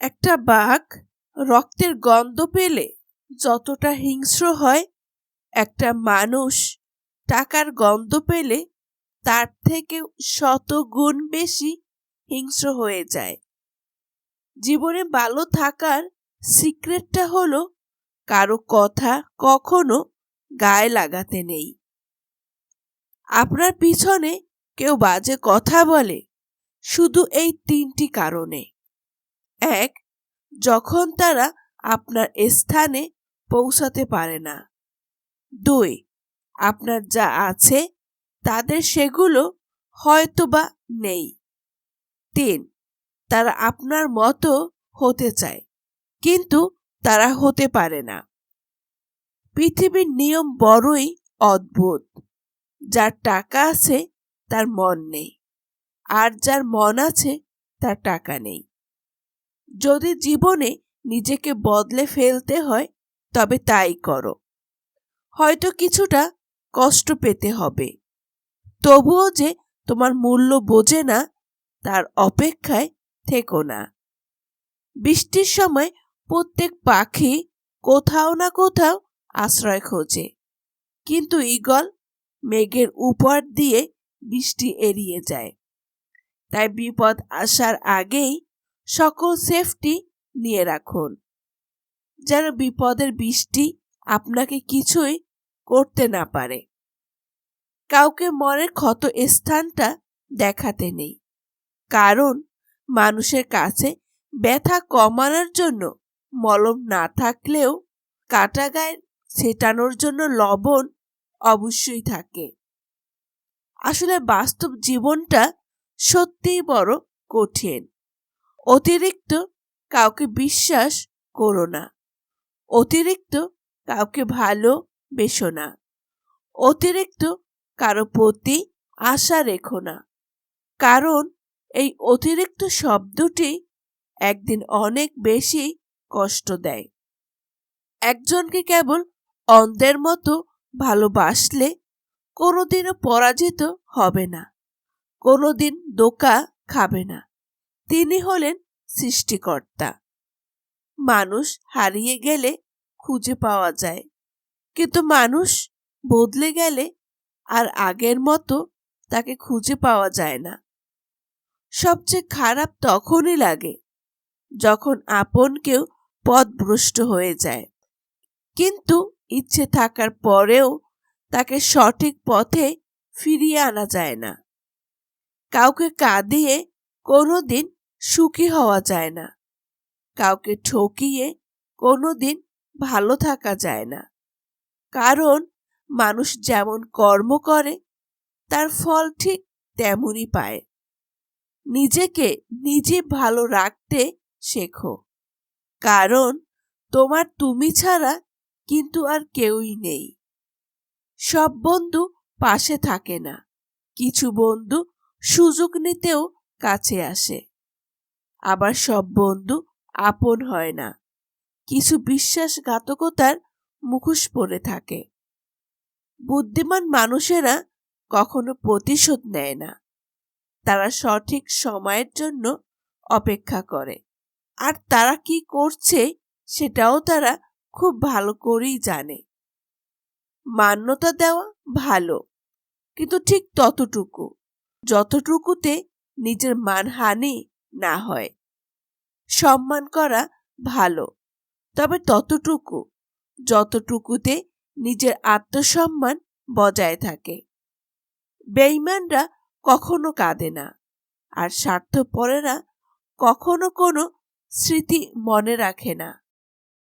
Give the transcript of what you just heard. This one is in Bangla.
একটা বাঘ রক্তের গন্ধ পেলে যতটা হিংস্র হয়, একটা মানুষ টাকার গন্ধ পেলে তার থেকে শত গুণ বেশি হিংস্র হয়ে যায়। জীবনে ভালো থাকার সিক্রেটটা হলো কারও কথা কখনো গায়ে লাগাতে নেই। আপনার পিছনে কেউ বাজে কথা বলে শুধু এই তিনটি কারণে। এক, যখন তারা আপনার স্থানে পৌঁছাতে পারে না। দুই, আপনার যা আছে, তাদের সেগুলো হয়তোবা নেই। তিন, তারা আপনার মতো হতে চায়, কিন্তু তারা হতে পারে না। পৃথিবীর নিয়ম বড়ই অদ্ভুত। যার টাকা আছে, তার মন নেই। আর যার মন আছে, তার টাকা নেই। যদি জীবনে নিজেকে বদলে ফেলতে হয়, তবে তাই করো। হয়তো কিছুটা কষ্ট পেতে হবে। তবুও যে তোমার মূল্য বোঝে না, তার অপেক্ষায় থেকো না। বৃষ্টির সময় প্রত্যেক পাখি কোথাও না কোথাও আশ্রয় খোঁজে। কিন্তু ঈগল মেঘের উপর দিয়ে বৃষ্টি এড়িয়ে যায়। তাই বিপদ আসার আগেই সকল সেফটি নিয়ে রাখুন। যেন বিপদের বৃষ্টি আপনাকে কিছুই করতে না পারে। কাউকে মনের ক্ষত স্থানটা দেখাতে নেই। কারণ মানুষের কাছে ব্যথা কমানোর জন্য মলম না থাকলেও কাটা গায়ে ছেটানোর জন্য লবণ অবশ্যই থাকে। আসলে বাস্তব জীবনটা সত্যিই বড় কঠিন। অতিরিক্ত কাউকে বিশ্বাস করো না। অতিরিক্ত কাউকে ভালো বেসো না। অতিরিক্ত কারও প্রতি আশা রেখো না। কারণ এই অতিরিক্ত শব্দটি একদিন অনেক বেশি কষ্ট দেয়। একজনকে কেবল অন্ধের মতো ভালোবাসলে কোনোদিনও পরাজিত হবে না। কোনোদিন দোকা খাবে না। তিনি হলেন সৃষ্টিকর্তা। মানুষ হারিয়ে গেলে খুঁজে পাওয়া যায়। কিন্তু মানুষ বদলে গেলে আর আগের মতো তাকে খুঁজে পাওয়া যায় না। সবচেয়ে খারাপ তখনই লাগে যখন আপন কেউ পথভ্রষ্ট হয়ে যায়। কিন্তু ইচ্ছে থাকার পরেও তাকে সঠিক পথে ফিরিয়ে আনা যায় না। কাউকে কাঁদিয়ে কোনোদিন সুখী হওয়া যায় না। কাউকে ঠকিয়ে কোনোদিন ভালো থাকা যায় না। কারণ মানুষ যেমন কর্ম করে, তার ফল ঠিক তেমনই পায়। নিজেকে নিজে ভালো রাখতে শেখো। কারণ তোমার তুমি ছাড়া কিন্তু আর কেউই নেই। সব বন্ধু পাশে থাকে না। কিছু বন্ধু সুযোগ নিতেও কাছে আসে। আবার সব বন্ধু আপন হয় না। কিছু বিশ্বাসঘাতকতার মুখোশ পরে থাকে। বুদ্ধিমান মানুষেরা কখনো প্রতিশোধ নেয় না। তারা সঠিক সময়ের জন্য অপেক্ষা করে। আর তারা কি করছে সেটাও তারা খুব ভালো করেই জানে। মান্যতা দেওয়া ভালো, কিন্তু ঠিক ততটুকু। যতটুকুতে নিজের মানহানি না হয়। সম্মান করা ভালো। তবে ততটুকু, যতটুকুতে নিজের আত্মসম্মান বজায় থাকে। বেইমানরা কখনো কাঁদে না, আর স্বার্থপরেরা কখনো কোনো স্মৃতি মনে রাখে না।